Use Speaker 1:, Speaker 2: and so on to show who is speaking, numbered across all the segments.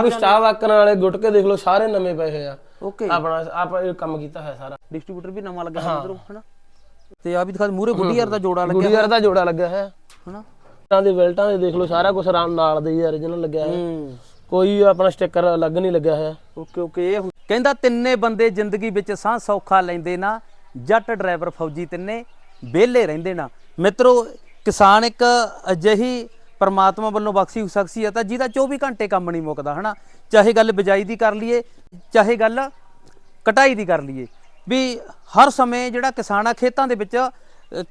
Speaker 1: ਕੋਈ ਸਟਾਫ ਆਕਣ ਵਾਲੇ ਗੁਟਕੇ ਦੇਖ ਲਓ ਸਾਰੇ ਨਵੇਂ ਪਏ ਹੋਏ ਆ।
Speaker 2: ਓਕੇ।
Speaker 1: ਆਪਣਾ ਆਪਾਂ ਇਹ ਕੰਮ ਕੀਤਾ ਹੋਇਆ ਸਾਰਾ।
Speaker 2: ਡਿਸਟ੍ਰੀਬਿਊਟਰ ਵੀ ਨਵਾਂ ਲੱਗਿਆ ਹੋਇਆ ਇਧਰੋਂ ਹਨਾ? ਤੇ ਆ ਵੀ ਦਿਖਾ ਮੂਰੇ ਗੁੱਡੀਅਰ ਦਾ ਜੋੜਾ ਲੱਗਿਆ
Speaker 1: ਗੁੜੀਅਰ ਦਾ ਜੋੜਾ ਲੱਗਿਆ ਹੋਇਆ।
Speaker 2: ਹਨਾ?
Speaker 1: ਤਾਂ ਦੇ ਬੈਲਟਾਂ ਦੇ ਦੇਖ ਲਓ ਸਾਰਾ ਕੁਝ ਨਾਲ ਦੇ ਹੀ origignal ਲੱਗਿਆ
Speaker 2: ਹੂੰ।
Speaker 1: ਕੋਈ ਆਪਣਾ ਸਟicker ਅਲੱਗ ਨਹੀਂ ਲੱਗਿਆ ਹੋਇਆ।
Speaker 2: ਓਕੇ ਓਕੇ ਇਹ ਹੋ- ਕਹਿੰਦਾ ਤਿੰਨੇ ਬੰਦੇ ਜ਼ਿੰਦਗੀ ਵਿੱਚ ਸਾਹ ਸੌਖਾ ਲੈਂਦੇ ਨਾ ਜੱਟ ਡਰਾਈਵਰ ਫੌਜੀ ਤਿੰਨੇ ਵਿਹਲੇ ਰਹਿੰਦੇ ਨਾ। ਮਿੱਤਰੋ ਕਿਸਾਨ ਇੱਕ ਅਜਿਹੀ ਪਰਮਾਤਮਾ ਵੱਲੋਂ ਬਖਸ਼ੀ ਸ਼ਖਸੀਅਤ ਆ ਜਿਹਦਾ 24 ਘੰਟੇ ਕੰਮ ਨਹੀਂ ਮੁੱਕਦਾ, ਹਨਾ? ਚਾਹੇ ਗੱਲ ਬਿਜਾਈ ਦੀ ਕਰ ਲਈਏ, ਚਾਹੇ ਗੱਲ ਕਟਾਈ ਦੀ ਕਰ ਲਈਏ। ਵੀ ਹਰ ਸਮੇਂ ਜਿਹੜਾ ਕਿਸਾਨ ਆ, ਖੇਤਾਂ ਦੇ ਵਿੱਚ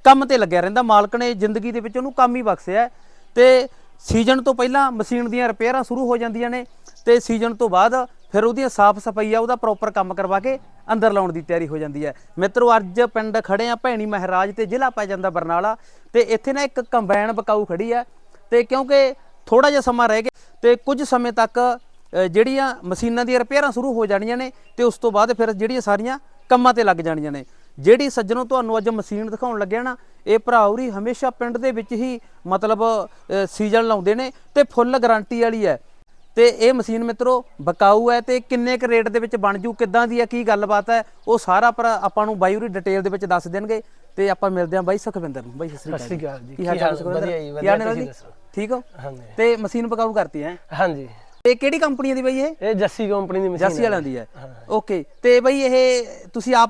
Speaker 2: ਕੰਮ ਤੇ ਲੱਗਿਆ ਰਹਿੰਦਾ। ਮਾਲਕ ਨੇ ਜ਼ਿੰਦਗੀ ਦੇ ਵਿੱਚ ਉਹਨੂੰ ਕੰਮ ਹੀ ਬਖਸ਼ਿਆ ਹੈ। ਤੇ ਸੀਜ਼ਨ ਤੋਂ ਪਹਿਲਾਂ ਮਸ਼ੀਨ ਦੀਆਂ ਰਿਪੇਅਰਾਂ ਸ਼ੁਰੂ ਹੋ ਜਾਂਦੀਆਂ ਨੇ ਤੇ ਸੀਜ਼ਨ ਤੋਂ ਬਾਅਦ ਫਿਰ ਉਹਦੀਆਂ ਸਾਫ਼ ਸਫ਼ਾਈ ਆ, ਉਹਦਾ ਪ੍ਰੋਪਰ ਕੰਮ ਕਰਵਾ ਕੇ ਅੰਦਰ ਲਾਉਣ ਦੀ ਤਿਆਰੀ ਹੋ ਜਾਂਦੀ ਹੈ। ਮਿੱਤਰੋ, ਅੱਜ ਪਿੰਡ ਖੜੇ ਆ ਭੈਣੀ ਮਹਾਰਾਜ ਤੇ ਜ਼ਿਲ੍ਹਾ ਪੈ ਜਾਂਦਾ ਬਰਨਾਲਾ ਤੇ ਇੱਥੇ ਨਾ ਇੱਕ ਕੰਬਾਈਨ ਬਕਾਊ ਖੜੀ ਹੈ। ਤੇ ਕਿਉਂਕਿ ਥੋੜਾ ਜਿਹਾ ਸਮਾਂ ਰਹਿ ਗਿਆ ਤੇ ਕੁਝ ਸਮੇਂ ਤੱਕ ਜਿਹੜੀਆਂ ਮਸ਼ੀਨਾਂ ਦੀਆਂ ਰਿਪੇਅਰਾਂ ਸ਼ੁਰੂ ਹੋ ਜਾਣੀਆਂ ਨੇ ਤੇ ਉਸ ਤੋਂ ਬਾਅਦ ਫਿਰ ਜਿਹੜੀਆਂ ਸਾਰੀਆਂ ਕੰਮਾਂ ਤੇ ਲੱਗ ਜਾਣੀਆਂ ਨੇ। ਜਿਹੜੀ ਸੱਜਣੋ ਤੁਹਾਨੂੰ ਅੱਜ ਮਸ਼ੀਨ ਦਿਖਾਉਣ ਲੱਗਿਆ ਨਾ ਇਹ ਭਰਾਉਰੀ ਹਮੇਸ਼ਾ ਪਿੰਡ ਦੇ ਵਿੱਚ ਹੀ ਮਤਲਬ ਸੀਜ਼ਨ ਲਾਉਂਦੇ ਨੇ ਤੇ ਫੁੱਲ ਗਾਰੰਟੀ ਵਾਲੀ ਹੈ। ਤੇ ਇਹ ਮਸ਼ੀਨ ਮਿੱਤਰੋ ਬਕਾਊ ਹੈ ਤੇ ਕਿੰਨੇ ਕੁ ਰੇਟ ਦੇ ਵਿੱਚ ਬਣ ਜੂ ਕਿੱਦਾਂ ਦੀ ਹੈ ਕੀ ਗੱਲਬਾਤ ਹੈ ਉਹ ਸਾਰਾ ਪਰ ਆਪਾਂ ਨੂੰ ਬਾਈ ਹੋਰੀ ਡਿਟੇਲ ਦੇ ਵਿੱਚ ਦੱਸ ਦੇਣਗੇ। ਤੇ ਆਪਾਂ ਮਿਲਦੇ ਹਾਂ ਬਾਈ ਸੁਖਵਿੰਦਰ ਨੂੰ। ਬਾਈ ਸਤਿ ਸ੍ਰੀ ਅਕਾਲ
Speaker 1: ਜੀ।
Speaker 2: ਕੀ ਹਾਲ ਚਾਲ ਸੁਖਵਿੰਦਰ? ਕੀ
Speaker 1: ਵਧੀਆ
Speaker 2: ਹਾਲ ਨੇ
Speaker 1: ਦੱਸੋ?
Speaker 2: ਠੀਕ ਹੋ?
Speaker 1: ਹਾਂਜੀ।
Speaker 2: ਤੇ ਮਸ਼ੀਨ ਬਕਾਊ ਕਰਤੀ ਹੈ?
Speaker 1: ਹਾਂਜੀ।
Speaker 2: ਇਹ ਕਿਹੜੀ ਕੰਪਨੀ ਦੀ ਬਾਈ ਇਹ?
Speaker 1: ਇਹ ਜੱਸੀ ਕੰਪਨੀ ਦੀ ਮਸ਼ੀਨ
Speaker 2: ਜਾਸੀ ਵਾਲਿਆਂ ਦੀ ਹੈ। ਓਕੇ। ਤੇ ਬਈ ਇਹ ਤੁਸੀਂ ਆਪ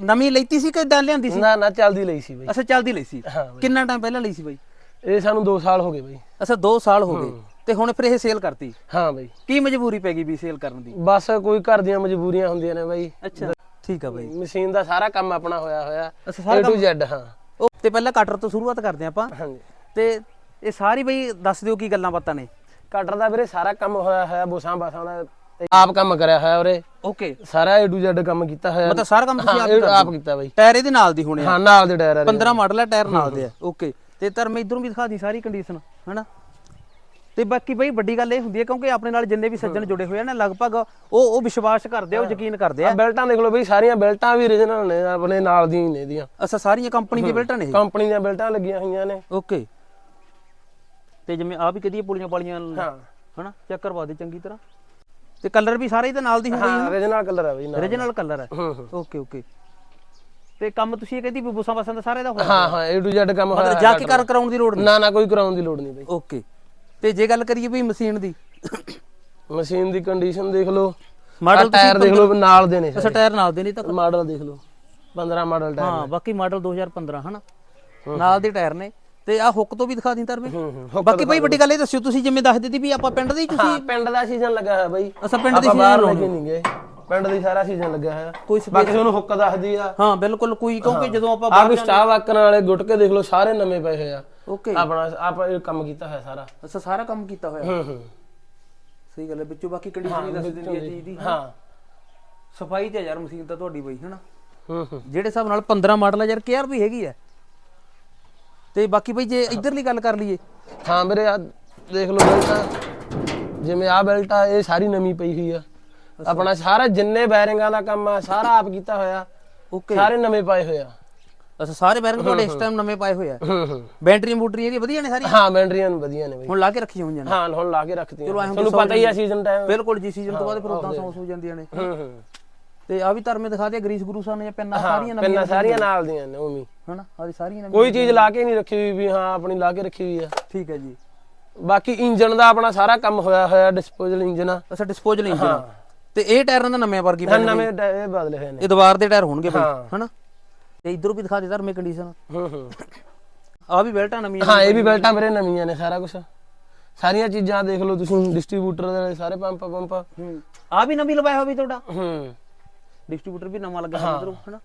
Speaker 2: ਨਵੀਂ ਲੈਤੀ ਸੀ ਕਿ ਇਦਾਂ ਲਿਆਂਦੀ ਸੀ?
Speaker 1: ਨਾ ਨਾ ਚੱਲਦੀ ਲਈ ਸੀ ਬਈ।
Speaker 2: ਅੱਛਾ ਚੱਲਦੀ ਲਈ ਸੀ। ਕਿੰਨਾ ਟਾਈਮ ਪਹਿਲਾਂ ਲਈ ਸੀ ਬਈ?
Speaker 1: ਇਹ ਸਾਨੂੰ 2 ਸਾਲ ਹੋ ਗਏ ਬਈ।
Speaker 2: ਅੱਛਾ 2 ਸਾਲ ਹੋ ਗਏ। ਤੇ ਹੁਣ ਫਿਰ ਇਹ ਸੇਲ ਕਰਤੀ?
Speaker 1: ਹਾਂ ਬਈ।
Speaker 2: ਕੀ ਮਜਬੂਰੀ ਪੈ ਗਈ ਵੀ ਸੇਲ ਕਰਨ ਦੀ?
Speaker 1: ਬਸ ਕੋਈ ਘਰ ਦੀਆਂ ਮਜਬੂਰੀਆਂ ਹੁੰਦੀਆਂ ਨੇ ਬਈ।
Speaker 2: ਅੱਛਾ। ਠੀਕ ਆ ਬਈ।
Speaker 1: ਮਸ਼ੀਨ ਦਾ ਸਾਰਾ ਕੰਮ ਆਪਣਾ ਹੋਇਆ ਹੋਇਆ।
Speaker 2: ਅੱਛਾ, ਸਾਰਾ
Speaker 1: A to Z ਹਾਂ।
Speaker 2: ਉਹ ਤੇ ਪਹਿਲਾਂ ਕਟਰ ਤੋਂ ਸ਼ੁਰੂਆਤ ਕਰਦੇ ਆਪਾਂ।
Speaker 1: ਹਾਂਜੀ।
Speaker 2: ਤੇ ਇਹ ਸਾਰੀ ਬਈ ਦੱਸ ਦਿਓ ਕੀ ਗੱਲਾਂ ਬਾਤਾਂ ਨੇ।
Speaker 1: ਕਟਰ ਦਾ ਵੀਰੇ ਸਾਰਾ ਕੰਮ ਹੋਇਆ ਹੋਇਆ ਬੋਸਾਂ ਬਾਸਾਂ ਦਾ ਆਪ ਕੰਮ ਕਰਿਆ ਹੋਇਆ ਉਰੇ
Speaker 2: ਓਕੇ
Speaker 1: ਸਾਰਾ A to Z ਕੰਮ ਕੀਤਾ ਹੋਇਆ।
Speaker 2: ਮਤਲਬ ਸਾਰਾ ਕੰਮ ਤੁਸੀਂ
Speaker 1: ਹਾਂ,
Speaker 2: ਆਪ ਕਰਦੇ
Speaker 1: ਆਪ
Speaker 2: ਹੋ?
Speaker 1: ਕੀਤਾ ਬਈ।
Speaker 2: ਟਾਇਰ ਇਹਦੇ ਨਾਲ ਦੀ ਹੋਣੇ ਆ।
Speaker 1: ਹਾਂ ਨਾਲ ਦੇ ਟਾਇਰ ਆ
Speaker 2: 15 ਮਾਡਲ ਹੈ ਟਾਇਰ ਨਾਲ ਦੇ ਆ। ਓਕੇ ਤੇ ਧਰਮ ਇਧਰੋਂ ਵੀ ਦਿਖਾ ਦੀ ਸਾਰੀ ਕੰਡੀਸ਼ਨ ਹਨਾ? ਤੇ ਬਾਕੀ ਬਈ ਵੱਡੀ ਗੱਲ ਇਹ ਹੁੰਦੀ ਹੈ ਕਿਉਂਕਿ ਆਪਣੇ ਨਾਲ ਜਿੰਨੇ ਵੀ ਸੱਜਣ ਜੁੜੇ ਹੋਏ ਆ ਨਾ ਲਗਭਗ ਉਹ ਉਹ ਵਿਸ਼ਵਾਸ ਕਰਦੇ ਆ ਉਹ ਯਕੀਨ ਕਰਦੇ ਆ।
Speaker 1: ਬੈਲਟਾਂ ਦੇਖ ਲਓ ਬਈ ਸਾਰੀਆਂ ਬੈਲਟਾਂ ਵੀ origignal ਨੇ ਆਪਣੇ ਨਾਲ ਦੀਆਂ ਹੀ ਨੇ ਇਹਦੀਆਂ।
Speaker 2: ਅੱਛਾ ਸਾਰੀਆਂ ਕੰਪਨੀ ਦੀਆਂ ਬੈਲਟਾਂ ਨੇ
Speaker 1: ਕੰਪਨੀ ਦੀਆਂ ਬੈਲਟਾਂ ਲੱਗੀਆਂ ਹੋਈਆਂ ਨੇ।
Speaker 2: ਓਕੇ ਤੇ ਜਿਵੇਂ ਆ ਵੀ ਕਦੀ ਪੁਲੀਆਂ ਪਾਲੀਆਂ
Speaker 1: ਹਾਂ।
Speaker 2: ਹਨਾ? ਚੈੱਕ ਕਰਵਾ ਦੇ ਚੰਗੀ ਤਰ੍ਹਾਂ। ਤੇ ਕਲਰ ਵੀ ਸਾਰੇ ਇਹਦੇ ਨਾਲ ਦੀ ਹੋਣੀ
Speaker 1: ਹਾਂ origignal ਕਲਰ ਆ ਬਈ ਨਾਲ
Speaker 2: origignal ਕਲਰ ਹੈ
Speaker 1: ਹੂੰ ਹੂੰ।
Speaker 2: ਓਕੇ ਓਕੇ ਤੇ ਕੰਮ ਤੁਸੀਂ ਇਹ ਕਹਿੰਦੀ ਵੀ ਬੁੱਸਾਂ ਬਸਾਂ ਦਾ ਸਾਰੇ ਦਾ ਹੋਇਆ
Speaker 1: ਹਾਂ ਹਾਂ A to Z ਕੰਮ ਹੋਇਆ
Speaker 2: ਮਤਲਬ ਜਾ ਕੇ ਕਰ ਕਰਾਉਣ ਦੀ ਲੋੜ ਨਹੀਂ?
Speaker 1: ਨਾ ਨਾ ਕੋਈ ਕਰਾਉਣ ਦੀ ਲੋੜ ਨਹੀਂ ਬਈ।
Speaker 2: ਓਕੇ ਤੇ ਜੇ ਗੱਲ ਕਰੀਏ ਵੀ ਮਸ਼ੀਨ ਦੀ?
Speaker 1: ਮਸ਼ੀਨ ਦੀ ਕੰਡੀਸ਼ਨ ਦੇਖ ਲਓ।
Speaker 2: ਮਾਡਲ
Speaker 1: ਟਾਇਰ ਦੇਖ ਲਓ ਨਾਲ ਦੇ ਨੇ
Speaker 2: ਅੱਛਾ ਟਾਇਰ ਨਾਲ ਦੇ ਨਹੀਂ ਤਾਂ
Speaker 1: ਮਾਡਲ ਦੇਖ ਲਓ। 15 ਮਾਡਲ ਟਾਇਰ
Speaker 2: ਹਾਂ ਬਾਕੀ ਮਾਡਲ 2015 ਹਨਾ? ਨਾਲ ਦੇ ਟਾਇਰ ਨੇ। ਤੇ ਆ ਹੁੱਕ ਤੋਂ ਵੀ ਦਿਖਾ ਦੀ ਤਰਵੇਂ ਬਾਕੀ ਭਾਈ ਵੱਡੀ ਗੱਲ ਇਹ ਦੱਸਿਓ ਤੁਸੀਂ ਜਿਵੇਂ ਦੱਸ ਦਿੱਤੀ ਵੀ ਆਪਾਂ ਪਿੰਡ ਦੇ ਤੁਸੀਂ
Speaker 1: ਹਾਂ ਪਿੰਡ ਦਾ ਸੀਜ਼ਨ ਲੱਗਾ ਹੋਇਆ ਬਈ।
Speaker 2: ਅਸਾਂ ਪਿੰਡ ਦੇ season
Speaker 1: ਲੱਗੇ ਨਹੀਂ ਗਏ। ਪਿੰਡ ਦੀ ਸਾਰਾ ਸੀਜ਼ਨ ਲੱਗਾ ਹੋਇਆ।
Speaker 2: ਕੋਈ
Speaker 1: ਬਾਕੀ ਤੁਹਾਨੂੰ ਹੁੱਕ ਦੱਸਦੀ ਆ।
Speaker 2: ਹਾਂ ਬਿਲਕੁਲ ਕੋਈ ਕਿਉਂਕਿ ਜਦੋਂ ਆਪਾਂ
Speaker 1: ਆ ਵੀ ਸਟਾਫ ਆਕਣ ਵਾਲੇ ਗੁਟਕੇ ਦੇਖ ਲਓ ਸਾਰੇ ਨਵੇਂ ਪਏ ਹੋਏ ਆ।
Speaker 2: ਓਕੇ।
Speaker 1: ਆਪਣਾ ਆਪਾਂ ਇਹ ਕੰਮ ਕੀਤਾ ਹੋਇਆ ਸਾਰਾ।
Speaker 2: ਅੱਛਾ ਸਾਰਾ ਕੰਮ ਕੀਤਾ ਹੋਇਆ।
Speaker 1: ਹੂੰ ਹੂੰ।
Speaker 2: ਸਹੀ ਗੱਲ ਹੈ ਵਿੱਚੋਂ ਬਾਕੀ ਕੰਡੀਸ਼ਨ ਹੀ ਦੱਸ ਦਿੰਦੀ ਹੈ ਚੀਜ਼ ਦੀ
Speaker 1: ਹਾਂ।
Speaker 2: ਸਫ਼ਾਈ ਤੇ ਯਾਰ ਮਸ਼ੀਨ ਤਾਂ ਤੁਹਾਡੀ ਬਈ ਹਨਾ?
Speaker 1: ਹੂੰ ਹੂੰ।
Speaker 2: ਜਿਹੜੇ ਹਿਸਾਬ ਨਾਲ 15 ਮਾਡਲ ਯਾਰ ਕੇਅਰ ਵੀ ਹੈਗੀ ਹੈ ਤੇ ਬਾਕੀ ਬਈ ਜੇ ਇਧਰਲੀ ਗੱਲ ਕਰ ਲਈਏ।
Speaker 1: ਹਾਂ ਵੀਰੇ ਆ ਦੇਖ ਲਓ ਬੈਲਟ ਜਿਵੇਂ ਆ ਬੈਲਟ ਆ ਇਹ ਸਾਰੀ ਨਵੀਂ ਪਈ ਹੋਈ ਆ। ਆਪਣਾ ਸਾਰਾ ਜਿੰਨੇ ਬੈਰਿੰਗਾਂ ਦਾ ਕੰਮ ਆ ਸਾਰਾ ਆਪ ਕੀਤਾ ਹੋਇਆ।
Speaker 2: ਓਕੇ।
Speaker 1: ਸਾਰੇ ਨਵੇਂ ਪਾਏ ਹੋਏ ਆ।
Speaker 2: ਅੱਛਾ ਸਾਰੇ ਬੈਰਿੰਗ ਤੁਹਾਡੇ ਇਸ ਟਾਈਮ ਨਵੇਂ ਪਾਏ ਹੋਏ ਆ। ਬੈਟਰੀਆਂ ਬੂਟਰੀਆਂ ਇਹਦੀ ਵਧੀਆ ਨੇ ਸਾਰੀਆਂ?
Speaker 1: ਹਾਂ ਬੈਟਰੀਆਂ ਨੂੰ ਵਧੀਆ ਨੇ ਬਈ।
Speaker 2: ਹੁਣ ਲਾ ਕੇ ਰੱਖੀਆਂ ਹੋਈਆਂ ਨੇ।
Speaker 1: ਹਾਂ ਹੁਣ ਲਾ ਕੇ ਰੱਖਤੀਆਂ ਤੁਹਾਨੂੰ ਪਤਾ ਹੀ ਆ ਸੀਜ਼ਨ ਟਾਈਮ
Speaker 2: ਬਿਲਕੁਲ ਜੀ ਸੀਜ਼ਨ ਤੋਂ ਬਾਅਦ ਫਿਰ ਉਦਾਂ ਸੌਂਸ ਹੋ ਜਾਂਦੀਆਂ ਨੇ। ਤੇ ਆ ਵੀ ਧਰਮੇ ਦਿਖਾ ਦਿਆ ਗਰੀਸ ਗਰੂਸਾਂ ਨੇ ਜਾਂ ਪੈਨਾਂ ਸਾਰੀਆਂ ਨਵੀਆਂ
Speaker 1: ਪਿੰਨਾਂ ਸਾਰੀਆਂ ਨਾਲ ਦੀਆਂ ਨੇ ਉਮੀ
Speaker 2: ਹਨਾ ਆਹ ਸਾਰੀਆਂ ਨਵੀਆਂ
Speaker 1: ਕੋਈ ਚੀਜ਼ ਲਾ ਕੇ ਨਹੀਂ ਰੱਖੀ ਹੋਈ ਵੀ ਹਾਂ ਆਪਣੀ ਲਾ ਕੇ ਰੱਖੀ ਹੋਈ ਆ।
Speaker 2: ਠੀਕ ਹੈ ਜੀ।
Speaker 1: ਬਾਕੀ ਇੰਜਨ ਦਾ ਆਪਣਾ ਸਾਰਾ ਕੰਮ ਹੋਇਆ ਹੋਇਆ ਡਿਸਪੋਜ਼ਲ ਇੰਜਨ ਆ।
Speaker 2: ਅੱਛਾ ਡਿਸਪੋਜ਼ਲ ਇੰਜਨ ਤੇ ਇਹ ਟਾਇਰਾਂ ਦਾ ਨਵੇਂ ਵਰਗੀ
Speaker 1: ਹਾਂ, ਨਵੇਂ ਇਹ ਬਦਲੇ ਹੋਏ ਨੇ।
Speaker 2: ਇਹ ਦੀਵਾਰ ਦੇ ਟਾਇਰ ਹੋਣਗੇ ਬਈ। ਹਨਾ? ਤੇ ਇਧਰੋਂ ਵੀ ਦਿਖਾ ਦੇ ਧਰਮੇ ਕੰਡੀਸ਼ਨ
Speaker 1: ਹੂੰ ਹੂੰ।
Speaker 2: ਆ ਵੀ ਬੈਲਟਾਂ ਨਵੀਆਂ
Speaker 1: ਹਾਂ ਇਹ ਵੀ ਬੈਲਟਾਂ ਮੇਰੇ ਨਵੀਆਂ ਨੇ ਸਾਰਾ ਕੁਝ ਸਾਰੀਆਂ ਚੀਜ਼ਾਂ ਦੇਖ ਲਓ ਤੁਸੀਂ ਡਿਸਟ੍ਰੀਬਿਊਟਰ ਦੇ ਸਾਰੇ ਪੰਪ ਪੰਪ
Speaker 2: ਹੂੰ। ਆ ਵੀ ਨਵੀਂ ਲਵਾਇਆ ਹੋਇਆ ਵੀ ਤੁਹਾਡਾ?
Speaker 1: ਹੂੰ।
Speaker 2: ਡਿਸਟ੍ਰੀਬਿਊਟਰ ਵੀ ਨਵਾਂ ਲੱਗਾ ਹੋਇਆ ਇਧਰੋਂ ਹਨਾ?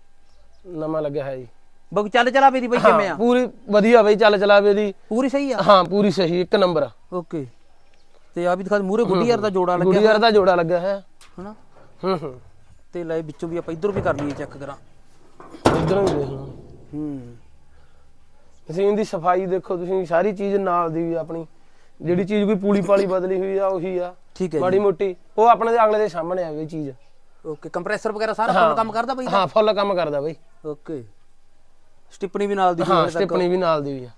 Speaker 1: ਨਵਾਂ ਲੱਗਿਆ ਹੈ ਜੀ।
Speaker 2: ਬਗ ਚੱਲ ਚਲਾ ਵੀ ਦੀ ਬਈ ਕਿਵੇਂ ਆ?
Speaker 1: ਪੂਰੀ ਵਧੀਆ ਬਈ ਚੱਲ ਚਲਾਵੇ ਦੀ
Speaker 2: ਪੂਰੀ ਸਹੀ ਆ?
Speaker 1: ਹਾਂ ਪੂਰੀ ਸਹੀ ਇੱਕ ਨੰਬਰ
Speaker 2: ਓਕੇ। ਤੇ ਆ ਵੀ ਦਿਖਾ ਮੂਰੇ ਗੁੱਡੀਅਰ ਦਾ ਜੋੜਾ ਲੱਗਿਆ
Speaker 1: ਗੁੜੀਅਰ ਦਾ ਜੋੜਾ ਲੱਗਿਆ ਹੈ।
Speaker 2: ਹਨਾ?
Speaker 1: ਹੂੰ ਹੂੰ।
Speaker 2: ਤੇ ਲੈ ਵਿੱਚੋਂ ਵੀ ਆਪਾਂ ਇਧਰੋਂ ਵੀ ਕਰ ਲਈਏ ਚੈੱਕ ਕਰਾਂ।
Speaker 1: ਇਧਰੋਂ ਵੀ ਦੇਖ ਲਓ।
Speaker 2: ਹੂੰ।
Speaker 1: ਮਸ਼ੀਨ ਦੀ ਸਫ਼ਾਈ ਦੇਖੋ ਤੁਸੀਂ ਸਾਰੀ ਚੀਜ਼ ਨਾਲ ਦੀ ਵੀ ਆਪਣੀ। ਜਿਹੜੀ ਚੀਜ਼ ਕੋਈ ਪੂਲੀ ਪਾਲੀ ਬਦਲੀ ਹੋਈ ਆ ਉਹੀ ਆ।
Speaker 2: ਠੀਕ ਹੈ
Speaker 1: ਮਾੜੀ ਮੋਟੀ ਉਹ ਆਪਣੇ ਦੇ ਅਗਲੇ ਦੇ ਸਾਹਮਣੇ ਆ ਗਈ ਚੀਜ਼।
Speaker 2: ਓਕੇ ਕੰਪਰੈਸਰ ਵਗੈਰਾ ਸਾਰਾ ਫੁੱਲ ਕੰਮ ਕਰਦਾ ਬਈ
Speaker 1: ਹਾਂ ਫੁੱਲ ਕੰਮ ਕਰਦਾ ਬਈ।
Speaker 2: ਓਕੇ ਸਟਿਪਨੀ ਵੀ ਨਾਲ ਦੀ
Speaker 1: ਹਾਂ ਸਟਿਪਣੀ ਵੀ ਨਾਲ ਦੀ ਵੀ ਆ।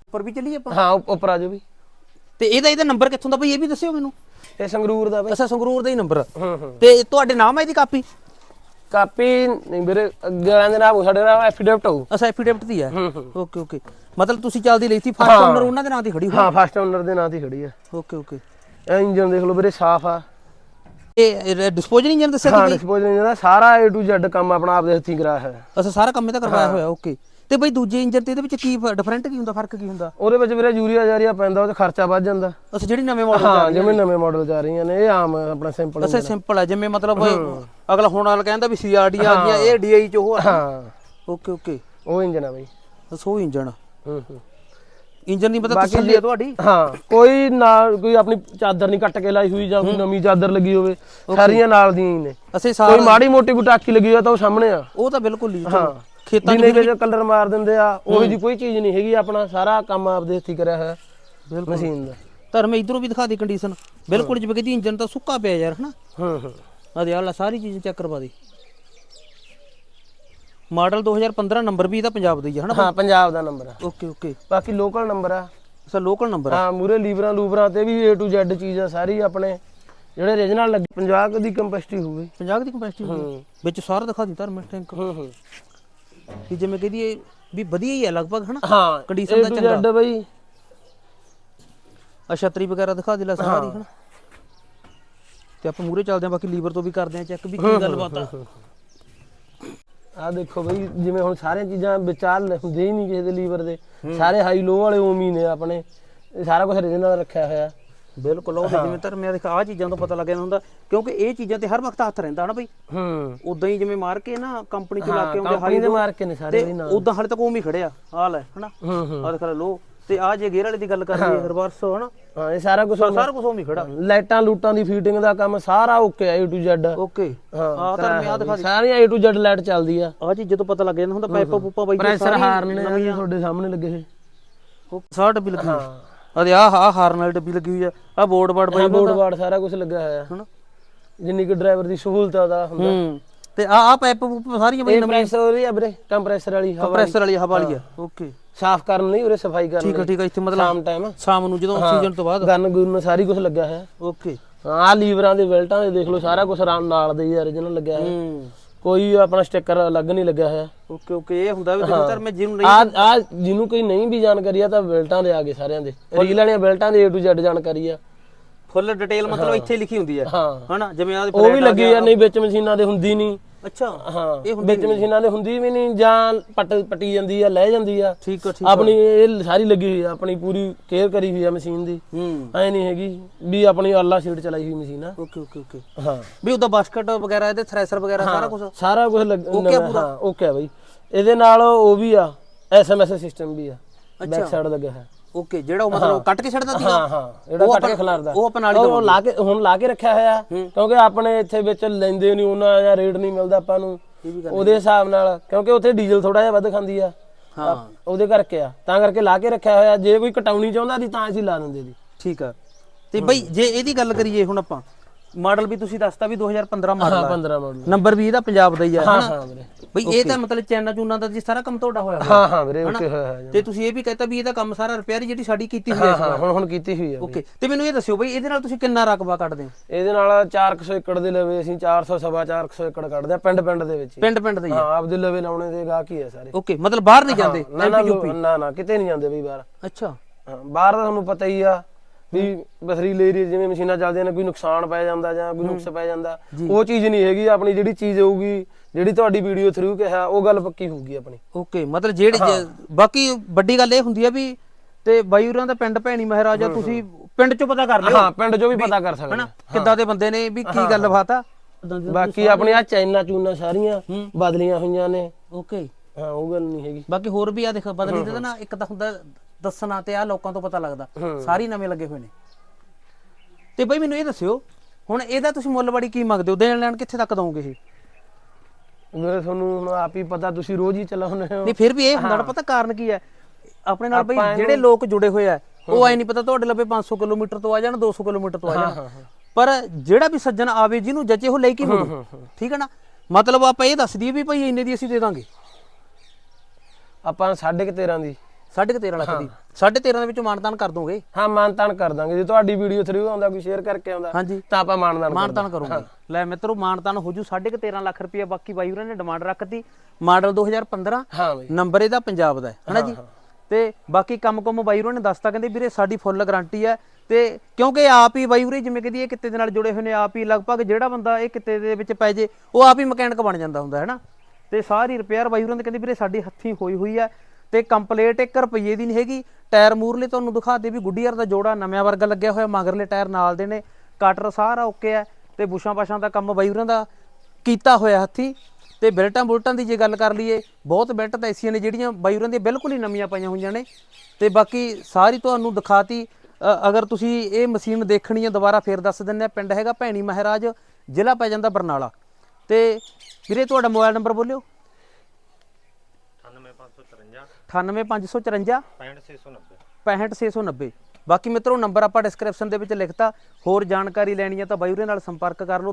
Speaker 2: ਉੱਪਰ ਵੀ ਚੱਲੀਏ ਆਪਾਂ?
Speaker 1: ਹਾਂ ਉਪ- ਉੱਪਰ ਆ ਜਾਓ ਵੀ
Speaker 2: ਤੇ ਇਹਦਾ ਇਹਦਾ ਨੰਬਰ ਕਿੱਥੋਂ ਦਾ ਬਈ ਇਹ ਵੀ ਦੱਸਿਓ ਮੈਨੂੰ।
Speaker 1: ਇਹ ਸੰਗਰੂਰ ਦਾ ਬਈ।
Speaker 2: ਅੱਛਾ ਸੰਗਰੂਰ ਦਾ ਹੀ ਨੰਬਰ
Speaker 1: ਹੂੰ ਹੂੰ।
Speaker 2: ਤੇ ਤੁਹਾਡੇ ਨਾਮ ਹੈ ਇਹਦੀ ਕਾਪੀ?
Speaker 1: ਕਾਪੀ ਨਹੀਂ ਵੀਰੇ ਅੱਗੇ ਦੇ ਨਾਮ ਸਾਡੇ ਨਾਲ ਐਫੀਡੇਵਿਟ ਹੋਊ।
Speaker 2: ਅੱਛਾ ਐਫੀਡੇਵਿਟ ਦੀ ਹੈ
Speaker 1: ਹੂੰ ਹੂੰ।
Speaker 2: ਓਕੇ ਓਕੇ ਮਤਲਬ ਤੁਸੀਂ ਚੱਲਦੀ ਲਈ ਸੀ ਫਸਟ
Speaker 1: ਹਾਂ।
Speaker 2: ਓਨਰ ਉਹਨਾਂ ਦੇ ਨਾਂ ਤੇ ਖੜੀ ਹੋਈ?
Speaker 1: ਹਾਂ ਫਸਟ ਓਨਰ ਦੇ ਨਾਂ ਤੇ ਖੜੀ ਆ।
Speaker 2: ਓਕੇ ਓਕੇ
Speaker 1: ਇੰਜਨ ਦੇਖ ਲਓ ਵੀਰੇ ਸਾਫ਼ ਆ।
Speaker 2: ਇਹ ਡਿਸਪੋਜ਼ਲ ਇੰਜਨ ਦੱਸਿਆ
Speaker 1: ਹਾਂ ਡਿਸਪੋਜ਼ਲ ਇੰਜਨ ਦਾ ਸਾਰਾ A to Z ਕੰਮ ਆਪਣਾ ਆਪ ਦੇ ਹੱਥੀਂ ਕਰਾਇਆ ਹੈ
Speaker 2: ਅੱਛਾ ਸਾਰਾ ਕੰਮ ਇਹ ਤਾਂ ਕਰਵਾਇਆ ਹੋਇਆ ਓਕੇ। ਤੇ ਬਈ ਦੂਜੇ ਇੰਜਨ ਤੇ ਇਹਦੇ ਵਿੱਚ ਕੀ ਡਿਫਰੈਂਟ ਕੀ ਹੁੰਦਾ ਫ਼ਰਕ ਕੀ ਹੁੰਦਾ?
Speaker 1: ਉਹਦੇ ਵਿੱਚ ਵੀਰੇ ਯੂਰੀਆ ਜਾਰੀਆ ਪੈਂਦਾ ਉਹ ਤੇ ਖਰਚਾ ਵੱਧ ਜਾਂਦਾ।
Speaker 2: ਅੱਛਾ ਜਿਹੜੀ ਨਵੇਂ ਮਾਡਲ
Speaker 1: ਹਾਂ ਜਿਵੇਂ ਨਵੇਂ ਮਾਡਲ ਚ ਆ ਰਹੀਆਂ ਨੇ ਇਹ ਆਮ ਆਪਣਾ ਸਿੰਪਲ
Speaker 2: ਅੱਛਾ ਸਿੰਪਲ ਹੈ ਜਿਵੇਂ ਮਤਲਬ ਅਗਲਾ ਹੁਣ ਵਾਲਾ ਕਹਿੰਦਾ ਵੀ ਸੀਆਰਡੀ ਆ ਗਈਆਂ ਇਹ ਡੀਆਈ ਚ ਉਹ
Speaker 1: ਹਾਂ।
Speaker 2: Okay okay.
Speaker 1: ਉਹ ਇੰਜਨ ਆ ਬਈ।
Speaker 2: ਸੋ ਇੰਜਨ
Speaker 1: ਹੂੰ ਹੂੰ।
Speaker 2: ਇੰਜਨ ਨਹੀਂ ਪਤਾ ਤਸੱਲੀ ਹੈ ਤੁਹਾਡੀ?
Speaker 1: ਹਾਂ ਕੋਈ ਨਾਲ ਕੋਈ ਆਪਣੀ ਚਾਦਰ ਨਹੀਂ ਕੱਟ ਕੇ ਲਾਈ ਹੋਈ ਜਾਂ ਕੋਈ ਨਵੀਂ ਚਾਦਰ ਲੱਗੀ ਹੋਵੇ ਸਾਰੀਆਂ ਨਾਲ ਦੀਆਂ ਹੀ ਨੇ।
Speaker 2: ਅਸੀਂ
Speaker 1: ਕੋਈ
Speaker 2: ਸਾਰਾ
Speaker 1: ਮਾੜੀ ਮੋਟੀ ਕੋਈ ਟਾਕੀ ਲੱਗੀ ਹੋਇਆ ਤਾਂ ਉਹ ਸਾਹਮਣੇ ਆ।
Speaker 2: ਉਹ ਤਾਂ ਬਿਲਕੁਲ ਹੀ
Speaker 1: ਹਾਂ।
Speaker 2: ਖੇਤਾਂ
Speaker 1: ਜਿੰਨੇ ਵਿੱਚ ਕਲਰ ਮਾਰ ਦਿੰਦੇ ਆ ਉਹੀ ਜੀ ਕੋਈ ਚੀਜ਼ ਨਹੀਂ ਹੈਗੀ ਆਪਣਾ ਸਾਰਾ ਕੰਮ ਆਪਦੇ ਹੱਥੀਂ ਕਰਿਆ ਹੋਇਆ
Speaker 2: ਬਿਲਕੁਲ।
Speaker 1: ਮਸ਼ੀਨ ਦਾ।
Speaker 2: ਧਰਮ ਇਧਰੋਂ ਵੀ ਦਿਖਾ ਦੀ ਕੰਡੀਸ਼ਨ ਬਿਲਕੁਲ ਜਿਵੇਂ ਕਹਿੰਦੀ ਇੰਜਨ ਤਾਂ ਸੁੱਕਾ ਪਿਆ ਯਾਰ ਹਨਾ?
Speaker 1: ਹੂੰ ਹੂੰ।
Speaker 2: ਆ ਦੇ ਆਹ ਸਾਰੀ ਚੀਜ਼ ਚੈੱਕ ਕਰਵਾ ਦੇ। ਮਾਡਲ 2015 ਨੰਬਰ ਵੀ ਇਹਦਾ ਪੰਜਾਬ ਦਾ ਹੀ ਹੈ ਹਨਾ
Speaker 1: ਹਾਂ ਪੰਜਾਬ ਦਾ ਨੰਬਰ ਆ।
Speaker 2: Okay okay.
Speaker 1: ਬਾਕੀ ਲੋਕਲ ਨੰਬਰ ਆ।
Speaker 2: ਸਰ ਲੋਕਲ ਨੰਬਰ
Speaker 1: ਹਾਂ ਮੂਰੇ ਲੀਵਰਾਂ ਲੂਵਰਾਂ ਤੇ ਵੀ A to Z ਚੀਜ਼ ਆ ਸਾਰੀ ਆਪਣੇ ਜਿਹੜੇ ਰੀਜਨਲ ਲੱਗੇ 50 ਦੀ ਕੰਪੈਸਿਟੀ ਹੋਵੇ।
Speaker 2: 50 ਦੀ ਕੰਪੈਸਿਟੀ
Speaker 1: ਹੂੰ।
Speaker 2: ਵਿੱਚ ਸਾਰਾ ਦਿਖਾ ਦੀ ਧਰਮ ਟੈਂਕ।
Speaker 1: ਹੂੰ ਹੂੰ।
Speaker 2: ਕਿ ਜਿਵੇਂ ਕਹਦੀ ਇਹ ਵੀ ਵਧੀਆ ਹੀ ਹੈ ਲਗਭਗ ਹਨਾ?
Speaker 1: ਹਾਂ A
Speaker 2: ਦਾ ਚੰਗਾ।
Speaker 1: Z ਬਈ।
Speaker 2: ਆ ਛਤਰੀ ਵਗੈਰਾ ਦਿਖਾ ਦੇ ਲੈ ਸਾਰੀ ਹਨਾ? ਤੇ ਆਪਾਂ ਮੂਰੇ ਚੱਲਦੇ ਆਂ ਬਾਕੀ ਲੀਵਰ ਤੋਂ ਵੀ ਕਰਦੇ ਆਂ ਚੈੱਕ ਵੀ ਕੀ ਗੱਲਬਾਤ ਆ।
Speaker 1: ਆ ਦੇਖੋ ਬਈ ਜਿਵੇਂ ਹੁਣ ਸਾਰੀਆਂ ਚੀਜ਼ਾਂ ਵਿਚਾਰ ਹੁੰਦੇ ਹੀ ਨਹੀਂ ਕਿਸੇ ਦੇ ਲੀਵਰ ਦੇ। ਸਾਰੇ ਹਾਈ ਲੋ ਵਾਲੇ ਉਮੀ ਨੇ ਆਪਣੇ। ਸਾਰਾ ਕੁਝ ਰੀਜਨਲ ਰੱਖਿਆ ਹੋਇਆ।
Speaker 2: ਬਿਲਕੁਲ ਉਹ ਜਿਵੇਂ ਧਰਮਿਆ ਦੇਖ ਆ ਚੀਜ਼ਾਂ ਤੋਂ ਪਤਾ ਲੱਗ ਜਾਂਦਾ ਹੁੰਦਾ ਕਿਉਂਕਿ ਇਹ ਚੀਜ਼ਾਂ ਤੇ ਹਰ ਵਕਤ ਹੱਥ ਰਹਿੰਦਾ ਹਨਾ ਬਈ।
Speaker 1: ਹੂੰ।
Speaker 2: ਉਦਾਂ ਹੀ ਜਿਵੇਂ ਮਾਰ ਕੇ ਨਾ ਕੰਪਨੀ ਚ ਲਾ ਕੇ ਆਉਂਦੇ
Speaker 1: ਕੰਪਨੀ ਦੇ ਮਾਰ ਕੇ ਨੇ ਸਾਰੇ ਵੀ ਨਾਲ।
Speaker 2: ਉਦਾਂ ਹਾਲੇ ਤੱਕ ਉਵੇਂ ਹੀ ਖੜਿਆ ਆ ਲੈ ਹਨਾ।
Speaker 1: ਹੂੰ ਹੂੰ।
Speaker 2: ਆ ਦੇਖ ਲੈ ਲੋ ਤੇ ਆ ਜੇ ਗੇਅਰ ਵਾਲੇ ਦੀ ਗੱਲ ਕਰੀਏ ਰਿਵਰਸ ਹਨਾ।
Speaker 1: ਹਾਂ ਇਹ ਸਾਰਾ ਕੁਝ
Speaker 2: ਸਾਰਾ ਕੁਝ ਉਵੇਂ ਹੀ ਖੜਾ।
Speaker 1: ਲਾਈਟਾਂ ਲੂਟਾਂ ਦੀ ਫੀਟਿੰਗ ਦਾ ਕੰਮ ਸਾਰਾ ਓਕੇ ਆ A to Z
Speaker 2: ਓਕੇ
Speaker 1: ਹਾਂ
Speaker 2: ਆ ਧਰਮਿਆ ਆ ਦਿਖਾ
Speaker 1: ਸਾਰੀਆਂ A to Z ਲਾਈਟ ਚੱਲਦੀ ਆ।
Speaker 2: ਆ ਚੀਜ਼ ਜਦੋਂ ਪਤਾ ਲੱਗ ਜਾਂਦਾ ਹੁੰਦਾ ਪਾਈਪਾਂ ਪੂਪਾਂ ਬਾਈ
Speaker 1: ਪ੍ਰੈਸ਼ਰ ਹਾਰਨ ਨੇ ਆ ਵੀ ਤੁਹਾਡੇ ਸਾਹਮਣੇ ਲੱਗੇ ਹੋਏ।
Speaker 2: ਉਹ ਸਾਰਾ ਡੱਬੀ ਲੱਗੀ
Speaker 1: ਹਾਂ।
Speaker 2: ਆ ਦੇ ਆ ਆ ਹਾਰਨ ਵਾਲੀ ਡੱਬੀ ਲੱਗੀ ਹੋਈ ਆ। ਆ ਬੋਰਡ ਬਾਰਡ ਬਾਈ
Speaker 1: ਬੋਰਡ ਬਾਰਡ ਸਾਰਾ ਕੁਝ ਲੱਗਾ ਹੋਇਆ।
Speaker 2: ਹਨਾ?
Speaker 1: ਜਿੰਨੀ ਕਿ ਡਰਾਈਵਰ ਦੀ ਸਹੂਲਤ ਆ ਦਾ ਹੁੰਦਾ।
Speaker 2: ਹੂੰ। ਤੇ ਆ ਆ ਪਾਈਪ ਪੂਪ ਸਾਰੀਆਂ ਬਈ
Speaker 1: ਇਹ ਪ੍ਰੈਸ਼ਰ ਉਹਦੀ ਆ ਵੀਰੇ ਕੰਪਰੈਸਰ ਵਾਲੀ ਹਵਾ
Speaker 2: ਕੰਪਰੈਸਰ ਵਾਲੀ ਹਵਾ ਵਾਲੀ ਆ। ਓਕੇ
Speaker 1: ਸਾਫ਼ ਕਰਨ ਲਈ ਉਰੇ ਸਫ਼ਾਈ ਕਰਨ
Speaker 2: ਠੀਕ ਠੀਕ ਇੱਥੇ ਮਤਲਬ
Speaker 1: ਸ਼ਾਮ ਟਾਈਮ
Speaker 2: ਸ਼ਾਮ ਨੂੰ ਜਦੋਂ ਸੀਜ਼ਨ ਤੋਂ ਬਾਅਦ।
Speaker 1: ਗਨ ਗੁਨ ਸਾਰੀ ਕੁਝ ਲੱਗਾ ਹੈ
Speaker 2: ਓਕੇ
Speaker 1: ਆ ਲੀਵਰਾਂ ਦੇ ਬੈਲਟਾਂ ਦੇ ਦੇਖ ਲਓ ਸਾਰਾ ਕੁਝ ਨਾਲ ਦੇ ਹੀ origignal ਲੱਗਿਆ ਹੈ। ਕੋਈ ਆਪਣਾ ਸਟicker ਅਲੱਗ ਨਹੀਂ ਲੱਗਿਆ ਹੋਇਆ।
Speaker 2: ਓਕੇ ਓਕੇ ਇਹ ਹੁੰਦਾ ਵੀ ਦੇਖੋ ਧਰ ਮੈਂ ਜਿਹਨੂੰ ਨਹੀਂ
Speaker 1: ਆ ਆ ਜਿਹਨੂੰ ਕੋਈ ਨਹੀਂ ਵੀ ਜਾਣਕਾਰੀ ਆ ਤਾਂ ਬੈਲਟਾਂ ਦੇ ਆ ਗਏ ਸਾਰਿਆਂ ਦੇ। ਰੀਲ ਵਾਲੀਆਂ ਬੈਲਟਾਂ ਦੇ A to Z ਜਾਣਕਾਰੀ ਆ।
Speaker 2: ਫੁੱਲ ਡਿਟੇਲ ਮਤਲਬ ਇੱਥੇ ਲਿਖੀ ਹੁੰਦੀ ਹੈ।
Speaker 1: ਹਾਂ।
Speaker 2: ਹਨਾ? ਜਿਵੇਂ ਆ
Speaker 1: ਉਹ ਵੀ ਲੱਗੀ ਆ ਨਹੀਂ ਵਿੱਚ ਮਸ਼ੀਨਾਂ ਦੇ ਹੁੰਦੀ ਨਹੀਂ।
Speaker 2: ਅੱਛਾ
Speaker 1: ਹਾਂ ਵਿੱਚ ਮਸ਼ੀਨਾਂ ਦੇ ਹੁੰਦੀ ਵੀ ਨਹੀਂ ਜਾਂ ਪੱਟ ਪੱਟੀ ਜਾਂਦੀ ਆ ਲੈ ਜਾਂਦੀ ਆ।
Speaker 2: ਠੀਕ ਠੀਕ
Speaker 1: ਆਪਣੀ ਇਹ ਸਾਰੀ ਲੱਗੀ ਹੋਈ ਆ ਆਪਣੀ ਪੂਰੀ ਕੇਅਰ ਕਰੀ ਹੋਈ ਆ ਮਸ਼ੀਨ ਦੀ।
Speaker 2: ਹੂੰ।
Speaker 1: ਐ ਨਹੀਂ ਹੈਗੀ ਵੀ ਆਪਣੀ ਆਲਾ ਸ਼ੀਟ ਚਲਾਈ ਹੋਈ ਮਸ਼ੀਨ ਆ।
Speaker 2: Okay okay okay.
Speaker 1: ਹਾਂ।
Speaker 2: ਵੀ ਉਹਦਾ ਬਾਸਕਟ ਵਗੈਰਾ ਇਹਦੇ ਥ੍ਰੈਸ਼ਰ ਵਗੈਰਾ ਸਾਰਾ ਕੁਝ
Speaker 1: ਸਾਰਾ ਕੁਝ ਲੱਗ ਨਵਾਂ- ਹਾਂ ਓਕੇ ਆ ਬਈ। ਇਹਦੇ ਨਾਲ ਉਹ ਵੀ ਆ ਐਸਐਮਐਸ ਸਿਸਟਮ ਵੀ ਆ। ਬੈਕ ਸਾਈਡ ਲੱਗਿਆ ਹੈ।
Speaker 2: ਓਕੇ ਜਿਹੜਾ ਉਹ ਮਤਲਬ ਕੱਟ ਕੇ ਛੱਡਦਾ ਸੀਗਾ?
Speaker 1: ਹਾਂ ਹਾਂ ਜਿਹੜਾ ਕੱਟ ਕੇ ਖਿਲਾਰਦਾ।
Speaker 2: ਉਹ ਆਪਾਂ ਨਾਲ ਹੀ
Speaker 1: ਉਹ ਲਾ ਕੇ ਹੁਣ ਲਾ ਕੇ ਰੱਖਿਆ ਹੋਇਆ। ਕਿਉਂਕਿ ਆਪਣੇ ਇੱਥੇ ਵਿੱਚ ਲੈਂਦੇ ਨਹੀਂ ਉਹਨਾਂ ਜਾਂ ਰੇਟ ਨਹੀਂ ਮਿਲਦਾ ਆਪਾਂ ਨੂੰ। ਉਹਦੇ ਹਿਸਾਬ ਨਾਲ ਕਿਉਂਕਿ ਉੱਥੇ ਡੀਜ਼ਲ ਥੋੜਾ ਜਿਹਾ ਵੱਧ ਖਾਂਦੀ ਆ।
Speaker 2: ਹਾਂ।
Speaker 1: ਉਹਦੇ ਕਰਕੇ ਆ। ਤਾਂ ਕਰਕੇ ਲਾ ਕੇ ਰੱਖਿਆ ਹੋਇਆ। ਜੇ ਕੋਈ ਕਟਾਉਣੀ ਚਾਹੁੰਦਾ ਦੀ ਤਾਂ ਅਸੀਂ ਲਾ ਦਿੰਦੇ ਦੀ
Speaker 2: ਠੀਕ ਆ। ਤੇ ਬਈ ਜੇ ਇਹਦੀ ਗੱਲ ਕਰੀਏ ਹੁਣ ਆਪਾਂ ਮਾਡਲ ਵੀ ਤੁਸੀਂ ਦੱਸਤਾ ਵੀ 2015 ਮਾਡਲ
Speaker 1: ਹਾਂ
Speaker 2: ਆ।
Speaker 1: 15 ਮਾਡਲ।
Speaker 2: ਨੰਬਰ ਵੀ ਇਹਦਾ ਪੰਜਾਬ ਦਾ ਹੀ ਆ
Speaker 1: ਹਾਂ
Speaker 2: ਹਨਾ?
Speaker 1: ਹਾਂ ਵੀਰੇ।
Speaker 2: ਬਈ ਇਹ ਤਾਂ ਮਤਲਬ ਚੈਨਾ ਚੂਨਾ ਦਾ ਜੀ ਸਾਰਾ ਕੰਮ ਤੁਹਾਡਾ ਹੋਇਆ ਹੋਇਆ।
Speaker 1: ਹਾਂ ਹਾਂ ਵੀਰੇ ਓਕੇ ਹੋਇਆ ਹੋਇਆ।
Speaker 2: ਤੇ ਤੁਸੀਂ ਇਹ ਵੀ ਕਹਤਾ ਵੀ ਇਹਦਾ ਕੰਮ ਸਾਰਾ ਰਿਪੇਅਰ ਜਿਹੜੀ ਸਾਡੀ ਕੀਤੀ ਹੋਈ ਹੈ
Speaker 1: ਹਾਂ ਹਾਂ ਹੁਣ ਹੁਣ ਕੀਤੀ ਹੋਈ ਆ ਵੀਰੇ।
Speaker 2: ਓਕੇ। ਤੇ ਮੈਨੂੰ ਇਹ ਦੱਸਿਓ ਬਈ ਇਹਦੇ ਨਾਲ ਤੁਸੀਂ ਕਿੰਨਾ ਰਕਬਾ ਕੱਢਦੇ ਹੋ?
Speaker 1: ਇਹਦੇ ਨਾਲ 400 ਏਕੜ ਦੇ ਲਵੇ ਅਸੀਂ 400 ਸਵਾ 400 ਏਕੜ ਕੱਢਦੇ ਆ ਪਿੰਡ ਪਿੰਡ ਦੇ ਵਿੱਚ ਹੀ।
Speaker 2: ਪਿੰਡ ਪਿੰਡ ਦੇ ਹੀ
Speaker 1: ਹਾਂ ਆਪਦੇ ਲਵੇ ਲਾਉਣੇ ਦੇ ਗਾਹਕ ਹੀ ਆ ਸਾਰੇ।
Speaker 2: ਓਕੇ ਮਤਲਬ ਬਾਹਰ ਨਹੀਂ ਜਾਂਦੇ
Speaker 1: ਨਾ ਨਾ ਨਾ ਨਾ ਕਿਤੇ ਨਹੀਂ ਜਾਂਦੇ ਬਈ ਬਾਹਰ।
Speaker 2: ਅੱਛਾ।
Speaker 1: ਹਾਂ ਬਾਹਰ ਦਾ ਤੁਹਾਨੂੰ ਪਤਾ ਹੀ ਆ ਵੀ ਬਸਰੀਲੇ ਏਰੀਆ ਜਿਵੇਂ ਮਸ਼ੀਨਾਂ ਚੱਲਦੀਆਂ ਨੇ ਕੋਈ ਨੁਕਸਾਨ ਪੈ ਜਾਂਦਾ ਜਾਂ ਕੋਈ ਨੁਕਸ ਪੈ ਜਾਂਦਾ ਉਹ ਚੀਜ਼ ਨਹੀਂ ਹੈਗੀ ਆਪਣੀ ਜਿਹੜੀ ਚੀਜ਼ ਹੋਊਗੀ ਜਿਹੜੀ ਤੁਹਾਡੀ ਵੀਡੀਓ ਥਰੂ ਕਿਹਾ ਉਹ ਗੱਲ ਪੱਕੀ ਹੋਊਗੀ ਆਪਣੀ।
Speaker 2: ਓਕੇ ਮਤਲਬ ਜਿਹੜੇ ਬਾਕੀ ਵੱਡੀ ਗੱਲ ਇਹ ਹੁੰਦੀ ਆ ਵੀ ਤੇ ਬਾਈ ਹੋਰਾਂ ਦਾ ਪਿੰਡ ਭੈਣੀ ਮਹਾਰਾਜਾ ਤੁਸੀਂ ਪਿੰਡ ਚੋਂ ਪਤਾ ਕਰ ਲਿਓ
Speaker 1: ਹਾਂ ਪਿੰਡ 'ਚੋਂ ਵੀ ਪਤਾ ਕਰ ਸਕਦੇ
Speaker 2: ਹਨਾ ਕਿੱਦਾਂ ਦੇ ਬੰਦੇ ਨੇ ਵੀ ਕੀ ਗੱਲਬਾਤ ਆ।
Speaker 1: ਬਾਕੀ ਆਪਣੀ ਆ ਚੈਨਾ ਚੂਨਾ ਸਾਰੀਆਂ ਬਦਲੀਆਂ ਹੋਈਆਂ ਨੇ।
Speaker 2: ਓਕੇ।
Speaker 1: ਹਾਂ ਉਹ ਗੱਲ ਨਹੀਂ ਹੈਗੀ।
Speaker 2: ਬਾਕੀ ਹੋਰ ਵੀ ਆ ਦੇਖ ਬਦਲੀ ਤੇ ਨਾ ਇੱਕ ਤਾਂ ਹੁੰਦਾ ਦੱਸਣਾ ਤੇ ਆ ਲੋਕਾਂ ਤੋਂ ਪਤਾ ਲੱਗਦਾ। ਸਾਰੀ ਨਵੇਂ ਲੱਗੇ ਹੋਏ ਨੇ। ਤੇ ਬਈ ਮੈਨੂੰ ਇਹ ਦੱਸਿਓ ਹੁਣ ਇਹਦਾ ਤੁਸੀਂ ਮੁੱਲਵਾੜੀ ਕੀ ਮੰਗਦੇ ਹੋ? ਦੇਣ ਲੈਣ ਕਿੱਥੇ ਤੱਕ ਦਵੋਗੇ ਇਹ?
Speaker 1: ਵੀਰੇ ਤੁਹਾਨੂੰ ਹੁਣ ਆਪ ਹੀ ਪਤਾ ਤੁਸੀਂ ਰੋਜ਼ ਹੀ ਚਲਾਉਂਦੇ ਹੋ।
Speaker 2: ਨਹੀਂ ਫਿਰ ਵੀ ਇਹ ਹੁੰਦਾ ਨਾ ਪਤਾ ਕਾਰਨ ਕੀ ਹੈ? ਆਪਣੇ ਨਾਲ ਬਈ ਜਿਹੜੇ ਲੋਕ ਜੁੜੇ ਹੋਏ ਆ ਉਹ ਐ ਨਹੀਂ ਪਤਾ ਤੁਹਾਡੇ ਲੱਭੇ 500 ਕਿਲੋਮੀਟਰ ਤੋਂ ਆ ਜਾਣ 200 ਕਿਲੋਮੀਟਰ ਤੋਂ ਆ ਜਾਣ। ਪਰ ਜਿਹੜਾ ਵੀ ਸੱਜਣ ਆਵੇ ਜਿਹਨੂੰ ਜੱਜੇ ਉਹ ਲੈ ਕੇ ਮੁੜੋ ਠੀਕ ਹੈ ਨਾ? ਮਤਲਬ ਆਪਾਂ ਇਹ ਦੱਸ ਦਈਏ ਵੀ ਭਾਈ ਇੰਨੇ ਦੀ ਅਸੀਂ ਦੇ ਦਾਂਗੇ।
Speaker 1: ਆਪਾਂ ਸਾਢੇ ਕੁ 13 ਦੀ।
Speaker 2: ਸਾਢੇ ਕੁ 13 ਲੱਖ ਦੀ। ਸਾਢੇ 13 ਦੇ ਵਿੱਚੋਂ ਮਾਨਤਾਨ ਕਰ ਦੋਗੇ?
Speaker 1: ਹਾਂ ਮਾਨਤਾਨ ਕਰ ਦਾਂਗੇ। ਜੇ ਤੁਹਾਡੀ ਵੀਡੀਓ ਥਰੂ ਆਉਂਦਾ ਕੋਈ ਸ਼ੇਅਰ ਕਰਕੇ ਆਉਂਦਾ
Speaker 2: ਹਾਂਜੀ।
Speaker 1: ਤਾਂ ਆਪਾਂ ਮਾਨਦਾਨ
Speaker 2: ਮਾਨਤਾਨ ਕਰੋਗੇ। ਲੈ ਮਿੱਤਰੋ ਮਾਨਤਾਨ ਹੋ ਜੂ ਸਾਢੇ ਕੁ 13 ਲੱਖ ਰੁਪਏ ਬਾਕੀ ਬਾਈ ਹੋਰਾਂ ਨੇ ਡਿਮਾਂਡ ਰੱਖਤੀ। ਮਾਡਲ 2015
Speaker 1: ਹਾਂ ਬਈ।
Speaker 2: ਨੰਬਰ ਇਹਦਾ ਪੰਜਾਬ ਦਾ ਹੈ ਹਨਾ ਜੀ? ਤੇ ਬਾਕੀ ਕੰਮ ਕੁਮ ਬਾਈ ਹੋਰਾਂ ਨੇ ਦੱਸਤਾ ਕਹਿੰਦੇ ਵੀਰੇ ਸਾਡੀ ਫੁੱਲ ਗਾਰੰਟੀ ਹੈ। ਤੇ ਕਿਉਂਕਿ ਆਪ ਹੀ ਬਾਈ ਹੋਰੇ ਜਿਵੇਂ ਕਹਦੀ ਇਹ ਕਿੱਤੇ ਦੇ ਨਾਲ ਜੁੜੇ ਹੋਏ ਨੇ ਆਪ ਹੀ ਲਗਭਗ ਜਿਹੜਾ ਬੰਦਾ ਇਹ ਕਿੱਤੇ ਦੇ ਵਿੱਚ ਪੈ ਜੇ ਉਹ ਆਪ ਹੀ ਮਕੈਨਿਕ ਬਣ ਜਾਂਦਾ ਹੁੰਦਾ ਹੈ ਨਾ? ਤੇ ਸਾਰੀ ਰਿਪੇਅਰ ਬਾਈ ਹੋਰਾਂ ਦੇ ਕਹਿੰਦੇ ਵੀਰੇ ਸਾਡੀ ਹੱਥੀਂ ਹੋਈ ਹੋਈ ਹੈ। ਤੇ ਕੰਪਲੀਟ 1 ਰੁਪਏ ਦੀ ਨਹੀਂ ਹੈਗੀ। ਟਾਇਰ ਮੂਰਲੇ ਤੁਹਾਨੂੰ ਦਿਖਾਦੇ ਵੀ ਗੁੱਡੀਅਰ ਦਾ ਜੋੜਾ ਨਵਿਆਂ ਵਰਗਾ ਲੱਗਿਆ ਹੋਇਆ, ਮਗਰਲੇ ਟਾਇਰ ਨਾਲ ਦੇ ਨੇ। ਕਟਰ ਸਾਰਾ ਓਕੇ ਹੈ ਤੇ ਬੁਸ਼ਾਂ ਪਾਸ਼ਾਂ ਦਾ ਕੰਮ ਬਾਈ ਹੋਰਾਂ ਦਾ ਕੀਤਾ ਹੋਇਆ ਹੱਥੀ। ਤੇ ਬੈਲਟਾਂ ਬੁਲਟਾਂ ਦੀ ਜੇ ਗੱਲ ਕਰ ਲਈਏ, ਬਹੁਤ ਬੈਲਟ ਤਾਂ ਐਸੀਆਂ ਨੇ ਜਿਹੜੀਆਂ ਬਾਈ ਹੋਰਾਂ ਦੀਆਂ ਬਿਲਕੁਲ ਹੀ ਨਵੀਆਂ ਪਾਈਆਂ ਹੋਈਆਂ ਨੇ। ਤੇ ਬਾਕੀ ਸਾਰੀ ਤੁਹਾਨੂੰ ਦਿਖਾਤੀ। ਅਗਰ ਤੁਸੀਂ ਇਹ ਮਸ਼ੀਨ ਦੇਖਣੀ ਹੈ ਦੁਬਾਰਾ ਫੇਰ ਦੱਸ ਦਿੰਦੇ ਆ, ਪਿੰਡ ਹੈਗਾ ਭੈਣੀ ਮਹਾਰਾਜ, ਜ਼ਿਲ੍ਹਾ ਪੈ ਜਾਂਦਾ ਬਰਨਾਲਾ। ਤੇ ਵੀਰੇ, ਤੁਹਾਡਾ ਮੋਬਾਈਲ ਨੰਬਰ ਬੋਲਿਓ। 98554 65690 ਬਾਕੀ ਮਿੱਤਰੋ ਨੰਬਰ ਆਪਾਂ ਡਿਸਕ੍ਰਿਪਸ਼ਨ ਦੇ ਵਿੱਚ ਲਿਖਤਾ ਹੋਰ ਜਾਣਕਾਰੀ ਲੈਣੀ ਹੈ ਤਾਂ ਬਾਈ ਉਰੇ ਨਾਲ ਸੰਪਰਕ ਕਰ ਲਓ